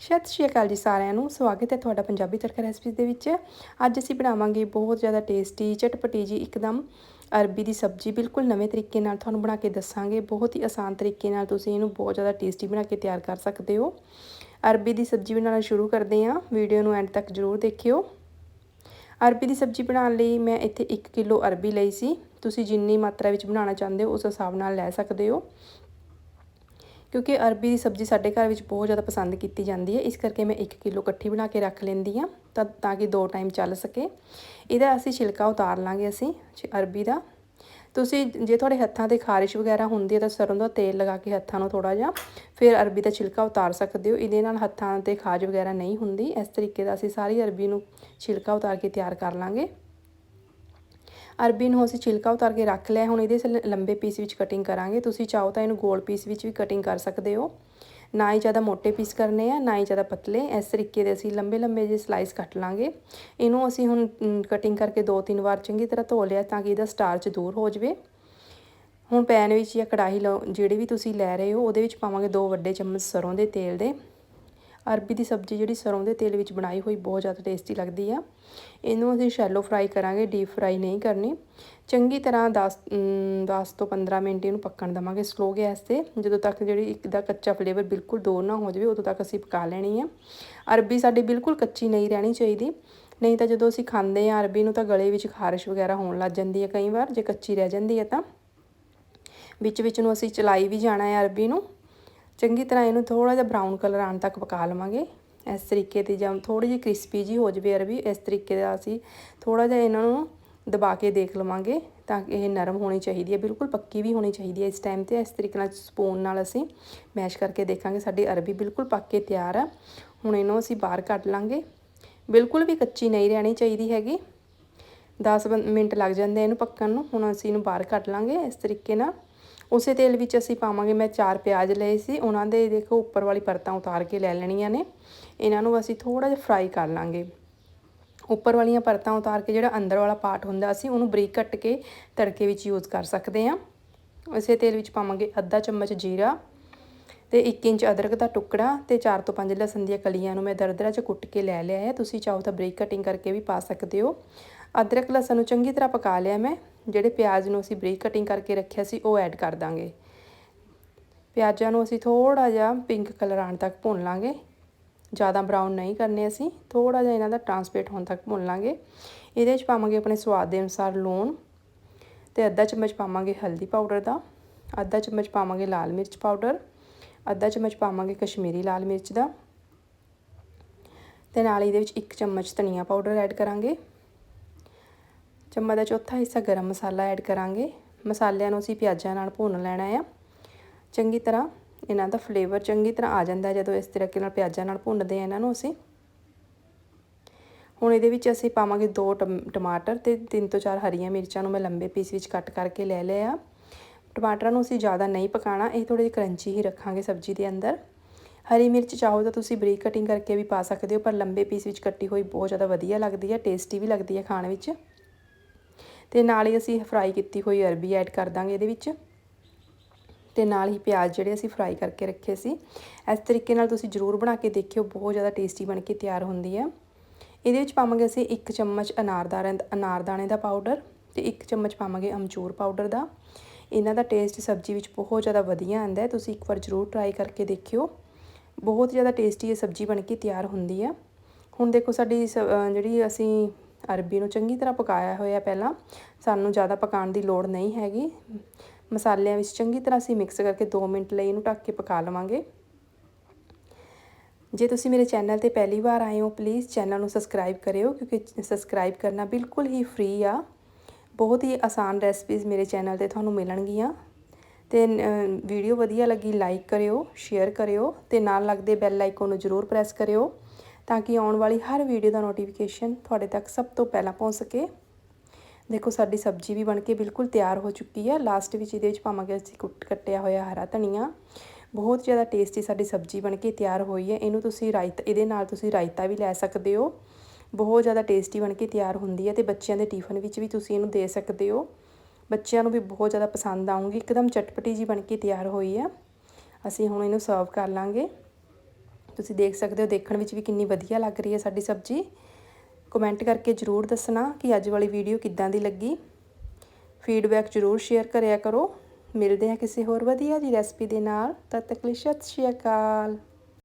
ਸਤਿ ਸ਼੍ਰੀ ਅਕਾਲ ਜੀ ਸਾਰਿਆਂ ਨੂੰ, ਸਵਾਗਤ ਹੈ ਤੁਹਾਡਾ ਪੰਜਾਬੀ ਤੜਕਾ ਰੈਸਪੀਜ਼ ਦੇ ਵਿੱਚ। ਅੱਜ ਅਸੀਂ ਬਣਾਵਾਂਗੇ ਬਹੁਤ ਜ਼ਿਆਦਾ ਟੇਸਟੀ, ਚਟਪਟੀ ਜੀ ਇੱਕਦਮ ਅਰਬੀ ਦੀ ਸਬਜ਼ੀ, ਬਿਲਕੁਲ ਨਵੇਂ ਤਰੀਕੇ ਨਾਲ ਤੁਹਾਨੂੰ ਬਣਾ ਕੇ ਦੱਸਾਂਗੇ। ਬਹੁਤ ਹੀ ਆਸਾਨ ਤਰੀਕੇ ਨਾਲ ਤੁਸੀਂ ਇਹਨੂੰ ਬਹੁਤ ਜ਼ਿਆਦਾ ਟੇਸਟੀ ਬਣਾ ਕੇ ਤਿਆਰ ਕਰ ਸਕਦੇ ਹੋ। ਅਰਬੀ ਦੀ ਸਬਜ਼ੀ ਬਣਾਉਣਾ ਸ਼ੁਰੂ ਕਰਦੇ ਹਾਂ। ਵੀਡੀਓ ਨੂੰ ਐਂਡ ਤੱਕ ਜ਼ਰੂਰ ਦੇਖਿਓ। ਅਰਬੀ ਦੀ ਸਬਜ਼ੀ ਬਣਾਉਣ ਲਈ ਮੈਂ ਇੱਥੇ 1 ਕਿਲੋ ਅਰਬੀ ਲਈ ਸੀ। ਤੁਸੀਂ ਜਿੰਨੀ ਮਾਤਰਾ ਵਿੱਚ ਬਣਾਉਣਾ ਚਾਹੁੰਦੇ ਹੋ, ਉਸ ਹਿਸਾਬ ਨਾਲ ਲੈ ਸਕਦੇ ਹੋ। ਕਿਉਂਕਿ ਅਰਬੀ ਦੀ ਸਬਜ਼ੀ ਸਾਡੇ ਘਰ ਵਿੱਚ ਬਹੁਤ ਜ਼ਿਆਦਾ ਪਸੰਦ ਕੀਤੀ ਜਾਂਦੀ ਹੈ। ਇਸ ਕਰਕੇ ਮੈਂ 1 ਕਿਲੋ ਇਕੱਠੀ ਬਣਾ ਕੇ ਰੱਖ ਲੈਂਦੀ ਆ ਤਾਂ ਤਾਂ ਕਿ ਦੋ ਟਾਈਮ ਚੱਲ ਸਕੇ। ਇਹਦਾ ਅਸੀਂ ਛਿਲਕਾ ਉਤਾਰ ਲਾਂਗੇ ਅਸੀਂ ਅਰਬੀ ਦਾ। ਤੁਸੀਂ ਜੇ ਤੁਹਾਡੇ ਹੱਥਾਂ ਤੇ ਖਾਰਿਸ਼ ਵਗੈਰਾ ਹੁੰਦੀ ਹੈ ਤਾਂ ਸਰੋਂ ਦਾ ਤੇਲ ਲਗਾ ਕੇ ਹੱਥਾਂ ਨੂੰ ਥੋੜਾ ਜਿਹਾ ਫਿਰ ਅਰਬੀ ਦਾ ਛਿਲਕਾ ਉਤਾਰ ਸਕਦੇ ਹੋ। ਇਹਦੇ ਨਾਲ ਹੱਥਾਂ ਤੇ ਖਾਜ ਵਗੈਰਾ ਨਹੀਂ ਹੁੰਦੀ। ਇਸ ਤਰੀਕੇ ਦਾ ਅਸੀਂ ਸਾਰੀ ਅਰਬੀ ਨੂੰ ਛਿਲਕਾ ਉਤਾਰ ਕੇ ਤਿਆਰ ਕਰ ਲਾਂਗੇ। ਅਰਬੀ ਨੂੰ ਅਸੀਂ ਛਿਲਕਾ ਉਤਾਰ ਕੇ ਰੱਖ ਲਿਆ ਹੁਣ ਇਹਦੇ ਲੰਬੇ ਪੀਸ ਵਿੱਚ ਕਟਿੰਗ ਕਰਾਂਗੇ। ਤੁਸੀਂ ਚਾਹੋ ਤਾਂ ਇਹਨੂੰ ਗੋਲ ਪੀਸ ਵਿੱਚ ਵੀ ਕਟਿੰਗ ਕਰ ਸਕਦੇ ਹੋ। ਨਾ ਹੀ ਜ਼ਿਆਦਾ ਮੋٹے ਪੀਸ ਕਰਨੇ ਆ, ਨਾ ਹੀ ਜ਼ਿਆਦਾ ਪਤਲੇ। ਇਸ ਤਰੀਕੇ ਦੇ ਅਸੀਂ ਲੰਬੇ ਲੰਬੇ ਜੇ ਸਲਾਈਸ ਕੱਟ ਲਾਂਗੇ। ਇਹਨੂੰ ਅਸੀਂ ਹੁਣ ਕਟਿੰਗ ਕਰਕੇ ਦੋ ਤਿੰਨ ਵਾਰ ਚੰਗੀ ਤਰ੍ਹਾਂ ਧੋ ਲਿਆ ਤਾਂ ਕਿ ਇਹਦਾ ਸਟਾਰਚ ਦੂਰ ਹੋ ਜਾਵੇ। ਹੁਣ ਪੈਨ ਵਿੱਚ ਜਾਂ ਕੜਾਹੀ ਲਓ, ਜਿਹੜੀ ਵੀ ਤੁਸੀਂ ਲੈ ਰਹੇ ਹੋ, ਉਹਦੇ ਵਿੱਚ ਪਾਵਾਂਗੇ ਦੋ ਵੱਡੇ ਚਮਚ ਸਰੋਂ ਦੇ ਤੇਲ ਦੇ। ਅਰਬੀ ਦੀ ਸਬਜ਼ੀ ਜਿਹੜੀ ਸਰੋਂ ਦੇ ਤੇਲ ਵਿੱਚ ਬਣਾਈ ਹੋਈ ਬਹੁਤ ਜ਼ਿਆਦਾ ਟੇਸਟੀ ਲੱਗਦੀ ਆ। ਇਹਨੂੰ ਅਸੀਂ ਸ਼ੈਲੋ ਫਰਾਈ ਕਰਾਂਗੇ ਡੀਪ ਫਰਾਈ ਨਹੀਂ ਕਰਨੀ। ਚੰਗੀ ਤਰ੍ਹਾਂ 10 10 ਤੋਂ 15 ਮਿੰਟ ਇਹਨੂੰ ਪੱਕਣ ਦਵਾਂਗੇ ਸਲੋ ਗੈਸ ਤੇ। ਜਦੋਂ ਤੱਕ ਜਿਹੜੀ ਇੱਕ ਦਾ ਕੱਚਾ ਫਲੇਵਰ ਬਿਲਕੁਲ ਦੂਰ ਨਾ ਹੋ ਜਾਵੇ, ਉਦੋਂ ਤੱਕ ਅਸੀਂ ਪਕਾ ਲੈਣੀ ਆ। ਅਰਬੀ ਸਾਡੀ ਬਿਲਕੁਲ ਕੱਚੀ ਨਹੀਂ ਰਹਿਣੀ ਚਾਹੀਦੀ। ਨਹੀਂ ਤਾਂ ਜਦੋਂ ਅਸੀਂ ਖਾਂਦੇ ਆ ਅਰਬੀ ਨੂੰ ਤਾਂ ਗਲੇ ਵਿੱਚ ਖਾਰਿਸ਼ ਵਗੈਰਾ ਹੋਣ ਲੱਗ ਜਾਂਦੀ ਹੈ ਕਈ ਵਾਰ, ਜੇ ਕੱਚੀ ਰਹਿ ਜਾਂਦੀ ਹੈ ਤਾਂ। ਵਿੱਚ ਵਿੱਚ ਨੂੰ ਅਸੀਂ ਚਲਾਈ ਵੀ ਜਾਣਾ ਹੈ ਅਰਬੀ ਨੂੰ। ਚੰਗੀ ਤਰ੍ਹਾਂ ਇਹਨੂੰ ਥੋੜਾ ਜਿਹਾ ਬਰਾਊਨ ਕਲਰ ਆਉਣ ਤੱਕ ਪਕਾ ਲਵਾਂਗੇ। ਇਸ ਤਰੀਕੇ ਤੇ ਜਾਂ ਥੋੜੀ ਜਿਹੀ ਕ੍ਰਿਸਪੀ ਜੀ ਹੋ ਜਵੇ ਅਰਬੀ, ਇਸ ਤਰੀਕੇ ਦਾ ਅਸੀਂ ਥੋੜਾ ਜਿਹਾ ਇਹਨਾਂ ਨੂੰ ਦਬਾ ਕੇ ਦੇਖ ਲਵਾਂਗੇ ਤਾਂ ਕਿ ਇਹ ਨਰਮ ਹੋਣੀ ਚਾਹੀਦੀ ਹੈ, ਬਿਲਕੁਲ ਪੱਕੀ ਵੀ ਹੋਣੀ ਚਾਹੀਦੀ ਹੈ ਇਸ ਟਾਈਮ ਤੇ। ਇਸ ਤਰੀਕੇ ਨਾਲ ਸਪੂਨ ਨਾਲ ਅਸੀਂ ਮੈਸ਼ ਕਰਕੇ ਦੇਖਾਂਗੇ, ਸਾਡੀ ਅਰਬੀ ਬਿਲਕੁਲ ਪੱਕ ਕੇ ਤਿਆਰ ਆ। ਹੁਣ ਇਹਨੂੰ ਅਸੀਂ ਬਾਹਰ ਕੱਢ ਲਾਂਗੇ। ਬਿਲਕੁਲ ਵੀ ਕੱਚੀ ਨਹੀਂ ਰਹਿਣੀ ਚਾਹੀਦੀ ਹੈਗੀ। 10 ਮਿੰਟ ਲੱਗ ਜਾਂਦੇ ਇਹਨੂੰ ਪੱਕਣ ਨੂੰ, ਹੁਣ ਅਸੀਂ ਇਹਨੂੰ ਬਾਹਰ ਕੱਢ ਲਾਂਗੇ ਇਸ ਤਰੀਕੇ ਨਾਲ। ਉਸੇ ਤੇਲ ਵਿੱਚ ਅਸੀਂ ਪਾਵਾਂਗੇ, ਮੈਂ ਚਾਰ ਪਿਆਜ਼ ਲਏ ਸੀ, ਉਹਨਾਂ ਦੇ ਦੇਖੋ ਉੱਪਰ ਵਾਲੀ ਪਰਤਾਂ ਉਤਾਰ ਕੇ ਲੈ ਲੈਣੀਆਂ ਨੇ। ਇਹਨਾਂ ਨੂੰ ਅਸੀਂ ਥੋੜਾ ਜਿਹਾ ਫਰਾਈ ਕਰ ਲਾਂਗੇ। ਉੱਪਰ ਵਾਲੀਆਂ ਪਰਤਾਂ ਉਤਾਰ ਕੇ ਜਿਹੜਾ ਅੰਦਰ ਵਾਲਾ ਪਾਰਟ ਹੁੰਦਾ, ਅਸੀਂ ਉਹਨੂੰ ਬਰੀਕ ਕੱਟ ਕੇ ਤੜਕੇ ਵਿੱਚ ਯੂਜ਼ ਕਰ ਸਕਦੇ ਹਾਂ। ਉਸੇ ਤੇਲ ਵਿੱਚ ਪਾਵਾਂਗੇ ਅੱਧਾ ਚਮਚ ਜੀਰਾ ਤੇ 1 ਇੰਚ ਅਦਰਕ ਦਾ ਟੁਕੜਾ ਤੇ 4 ਤੋਂ 5 ਲਸਣ ਦੀਆਂ ਕਲੀਆਂ ਨੂੰ ਮੈਂ ਦਰਦਰਾ ਚ ਕੁੱਟ ਕੇ ਲੈ ਲਿਆ ਹੈ। ਤੁਸੀਂ ਚਾਹੋ ਤਾਂ ਬਰੀਕ ਕਟਿੰਗ ਕਰਕੇ ਵੀ ਪਾ ਸਕਦੇ ਹੋ। ਅਦਰਕ, ਲਸਣ ਨੂੰ ਚੰਗੀ ਤਰ੍ਹਾਂ ਪਕਾ ਲਿਆ ਮੈਂ। ਜਿਹੜੇ ਪਿਆਜ਼ ਨੂੰ ਅਸੀਂ ਬਰੀਕ ਕਟਿੰਗ ਕਰਕੇ ਰੱਖਿਆ ਸੀ, ਉਹ ਐਡ ਕਰ ਦਾਂਗੇ। ਪਿਆਜ਼ਾਂ ਨੂੰ ਅਸੀਂ ਥੋੜਾ ਜਿਹਾ ਪਿੰਕ ਕਲਰ ਆਉਣ ਤੱਕ ਭੁੰਨ ਲਾਂਗੇ। ਜ਼ਿਆਦਾ ਬਰਾਊਨ ਨਹੀਂ ਕਰਨੇ ਅਸੀਂ ਥੋੜਾ ਜਿਹਾ ਇਹਨਾਂ ਦਾ ਟਰਾਂਸਪੇਟ ਹੋਣ ਤੱਕ ਭੁੰਨ ਲਾਂਗੇ। ਇਹਦੇ ਵਿੱਚ ਪਾਵਾਂਗੇ ਆਪਣੇ ਸਵਾਦ ਦੇ ਅਨੁਸਾਰ ਲੂਣ ਤੇ ਅੱਧਾ ਚਮਚ ਪਾਵਾਂਗੇ ਹਲਦੀ ਪਾਊਡਰ ਦਾ, ਅੱਧਾ ਚਮਚ ਪਾਵਾਂਗੇ ਲਾਲ ਮਿਰਚ ਪਾਊਡਰ ਅੱਧਾ ਚਮਚ ਪਾਵਾਂਗੇ ਕਸ਼ਮੀਰੀ ਲਾਲ ਮਿਰਚ ਦਾ ਤੇ ਨਾਲ ਇਹਦੇ ਵਿੱਚ ਇੱਕ ਚਮਚ ਧਨੀਆ ਪਾਊਡਰ ਐਡ ਕਰਾਂਗੇ। ਚਮਚ ਦਾ ਚੌਥਾ ਹਿੱਸਾ ਗਰਮ ਮਸਾਲਾ ਐਡ ਕਰਾਂਗੇ। ਮਸਾਲਿਆਂ ਨੂੰ ਅਸੀਂ ਪਿਆਜ਼ਾਂ ਨਾਲ ਭੁੰਨ ਲੈਣਾ ਆ। ਚੰਗੀ ਤਰ੍ਹਾਂ ਇਹਨਾਂ ਦਾ ਫਲੇਵਰ ਚੰਗੀ ਤਰ੍ਹਾਂ ਆ ਜਾਂਦਾ ਜਦੋਂ ਇਸ ਤਰੀਕੇ ਨਾਲ ਪਿਆਜ਼ਾਂ ਨਾਲ ਭੁੰਨਦੇ ਆ ਇਹਨਾਂ ਨੂੰ ਅਸੀਂ। ਹੁਣ ਇਹਦੇ ਵਿੱਚ ਅਸੀਂ ਪਾਵਾਂਗੇ ਦੋ ਟਮਾਟਰ ਤੇ ਤਿੰਨ ਤੋਂ ਚਾਰ ਹਰੀਆਂ ਮਿਰਚਾਂ ਨੂੰ ਮੈਂ ਲੰਬੇ ਪੀਸ ਵਿੱਚ ਕੱਟ ਕਰਕੇ ਲੈ ਲਿਆ ਟਮਾਟਰਾਂ ਨੂੰ ਅਸੀਂ ਜ਼ਿਆਦਾ ਨਹੀਂ ਪਕਾਣਾ, ਇਹ ਥੋੜੇ ਜਿਹੇ ਕਰੰਚੀ ਹੀ ਰੱਖਾਂਗੇ ਸਬਜ਼ੀ ਦੇ ਅੰਦਰ। ਹਰੀ ਮਿਰਚ ਚਾਹੋ ਤਾਂ ਤੁਸੀਂ ਬਰੀਕ ਕਟਿੰਗ ਕਰਕੇ ਵੀ ਪਾ ਸਕਦੇ ਹੋ, ਪਰ ਲੰਬੇ ਪੀਸ ਵਿੱਚ ਕੱਟੀ ਹੋਈ ਬਹੁਤ ਜ਼ਿਆਦਾ ਵਧੀਆ ਲੱਗਦੀ ਹੈ ਟੇਸਟੀ ਵੀ ਲੱਗਦੀ ਹੈ ਖਾਣ ਵਿੱਚ। ਤੇ ਨਾਲ ਹੀ ਅਸੀਂ ਫਰਾਈ ਕੀਤੀ ਹੋਈ ਅਰਬੀ ਐਡ ਕਰ ਦਾਂਗੇ ਇਹਦੇ ਵਿੱਚ। ਤੇ ਨਾਲ ਹੀ ਪਿਆਜ਼ ਜਿਹੜੇ ਅਸੀਂ ਫਰਾਈ ਕਰਕੇ ਰੱਖੇ ਸੀ। ਇਸ ਤਰੀਕੇ ਨਾਲ ਤੁਸੀਂ ਜ਼ਰੂਰ ਬਣਾ ਕੇ ਦੇਖਿਓ, ਬਹੁਤ ਜ਼ਿਆਦਾ ਟੇਸਟੀ ਬਣ ਕੇ ਤਿਆਰ ਹੁੰਦੀ ਹੈ। ਇਹਦੇ ਵਿੱਚ ਪਾਵਾਂਗੇ ਅਸੀਂ 1 ਚਮਚ ਅਨਾਰਦਾਣੇ ਅਨਾਰਦਾਣੇ ਦਾ ਪਾਊਡਰ ਤੇ 1 ਚਮਚ ਪਾਵਾਂਗੇ ਅਮਚੂਰ ਪਾਊਡਰ ਦਾ। ਇਹਨਾਂ ਦਾ ਟੇਸਟ ਸਬਜ਼ੀ ਵਿੱਚ ਬਹੁਤ ਜ਼ਿਆਦਾ ਵਧੀਆ ਆਂਦਾ ਹੈ, ਤੁਸੀਂ ਇੱਕ ਵਾਰ ਜ਼ਰੂਰ ਟਰਾਈ ਕਰਕੇ ਦੇਖਿਓ। ਬਹੁਤ ਜ਼ਿਆਦਾ ਟੇਸਟੀ ਇਹ ਸਬਜ਼ੀ ਬਣ ਕੇ ਤਿਆਰ ਹੁੰਦੀ ਹੈ। ਹੁਣ ਦੇਖੋ ਸਾਡੀ ਜਿਹੜੀ ਅਸੀਂ ਅਰਬੀ ਨੂੰ ਚੰਗੀ ਤਰ੍ਹਾਂ ਪਕਾਇਆ ਹੋਇਆ ਪਹਿਲਾਂ। ਸਾਨੂੰ ਜ਼ਿਆਦਾ ਪਕਾਉਣ ਦੀ ਲੋੜ ਨਹੀਂ ਹੈਗੀ। ਮਸਾਲਿਆਂ ਵਿੱਚ ਚੰਗੀ ਤਰ੍ਹਾਂ ਅਸੀਂ ਮਿਕਸ ਕਰਕੇ 2 ਮਿੰਟ ਲਈ ਇਹਨੂੰ ਢੱਕ ਕੇ ਪਕਾ ਲਵਾਂਗੇ। ਜੇ ਤੁਸੀਂ ਮੇਰੇ ਚੈਨਲ ਤੇ ਪਹਿਲੀ ਵਾਰ ਆਏ ਹੋ ਪਲੀਜ਼ ਚੈਨਲ ਨੂੰ ਸਬਸਕ੍ਰਾਈਬ ਕਰਿਓ, ਕਿਉਂਕਿ ਸਬਸਕ੍ਰਾਈਬ ਕਰਨਾ ਬਿਲਕੁਲ ਹੀ ਫ੍ਰੀ ਆ। ਬਹੁਤ ਹੀ ਆਸਾਨ ਰੈਸਪੀਜ਼ ਮੇਰੇ ਚੈਨਲ ਤੇ ਤੁਹਾਨੂੰ ਮਿਲਣਗੀਆਂ। ਤੇ ਵੀਡੀਓ ਵਧੀਆ ਲੱਗੀ ਲਾਈਕ ਕਰਿਓ ਸ਼ੇਅਰ ਕਰਿਓ ਤੇ ਨਾਲ ਲੱਗਦੇ ਬੈਲ ਆਈਕਨ ਨੂੰ ਜ਼ਰੂਰ ਪ੍ਰੈਸ ਕਰਿਓ। ਤਾਂ ਕਿ ਆਉਣ ਵਾਲੀ ਹਰ ਵੀਡੀਓ ਦਾ ਨੋਟੀਫਿਕੇਸ਼ਨ ਤੁਹਾਡੇ ਤੱਕ ਸਭ ਤੋਂ ਪਹਿਲਾਂ ਪਹੁੰਚ ਸਕੇ। ਦੇਖੋ, ਸਾਡੀ ਸਬਜ਼ੀ ਵੀ ਬਣ ਕੇ ਬਿਲਕੁਲ ਤਿਆਰ ਹੋ ਚੁੱਕੀ ਹੈ। ਲਾਸਟ ਵਿੱਚ ਇਹਦੇ ਵਿੱਚ ਪਾਵਾਂਗੇ ਅਸੀਂ ਕੁੱਟ ਕੱਟਿਆ ਹੋਇਆ ਹਰਾ ਧਨੀਆ। ਬਹੁਤ ਜ਼ਿਆਦਾ ਟੇਸਟੀ ਸਾਡੀ ਸਬਜ਼ੀ ਬਣ ਕੇ ਤਿਆਰ ਹੋਈ ਹੈ। ਇਹਨੂੰ ਤੁਸੀਂ ਰਾਇਤਾ, ਇਹਦੇ ਨਾਲ ਤੁਸੀਂ ਰਾਇਤਾ ਵੀ ਲੈ ਸਕਦੇ ਹੋ। ਬਹੁਤ ਜ਼ਿਆਦਾ ਟੇਸਟੀ ਬਣ ਕੇ ਤਿਆਰ ਹੁੰਦੀ ਹੈ ਤੇ ਬੱਚਿਆਂ ਦੇ ਟਿਫਨ ਵਿੱਚ ਵੀ ਤੁਸੀਂ ਇਹਨੂੰ ਦੇ ਸਕਦੇ ਹੋ। ਬੱਚਿਆਂ ਨੂੰ ਵੀ ਬਹੁਤ ਜ਼ਿਆਦਾ ਪਸੰਦ ਆਉਂਗੀ ਇੱਕਦਮ ਚਟਪਟੀ ਜੀ ਬਣ ਕੇ ਤਿਆਰ ਹੋਈ ਹੈ। ਅਸੀਂ ਹੁਣ ਇਹਨੂੰ ਸਰਵ ਕਰ ਲਾਂਗੇ। ਤੁਸੀਂ ਦੇਖ ਸਕਦੇ ਹੋ, ਦੇਖਣ ਵਿੱਚ ਵੀ ਕਿੰਨੀ ਵਧੀਆ ਲੱਗ ਰਹੀ ਹੈ ਸਾਡੀ ਸਬਜ਼ੀ। ਕਮੈਂਟ ਕਰਕੇ ਜਰੂਰ ਦੱਸਣਾ ਕਿ ਅੱਜ ਵਾਲੀ ਵੀਡੀਓ ਕਿੱਦਾਂ ਦੀ ਲੱਗੀ। ਫੀਡਬੈਕ ਜਰੂਰ ਸ਼ੇਅਰ ਕਰਿਆ ਕਰੋ। ਮਿਲਦੇ ਹਾਂ ਕਿਸੇ ਹੋਰ ਵਧੀਆ ਜੀ ਰੈਸਪੀ ਦੇ ਨਾਲ। ਤਦ ਤੱਕ ਲਈ ਸਤਿ ਸ਼੍ਰੀ ਅਕਾਲ।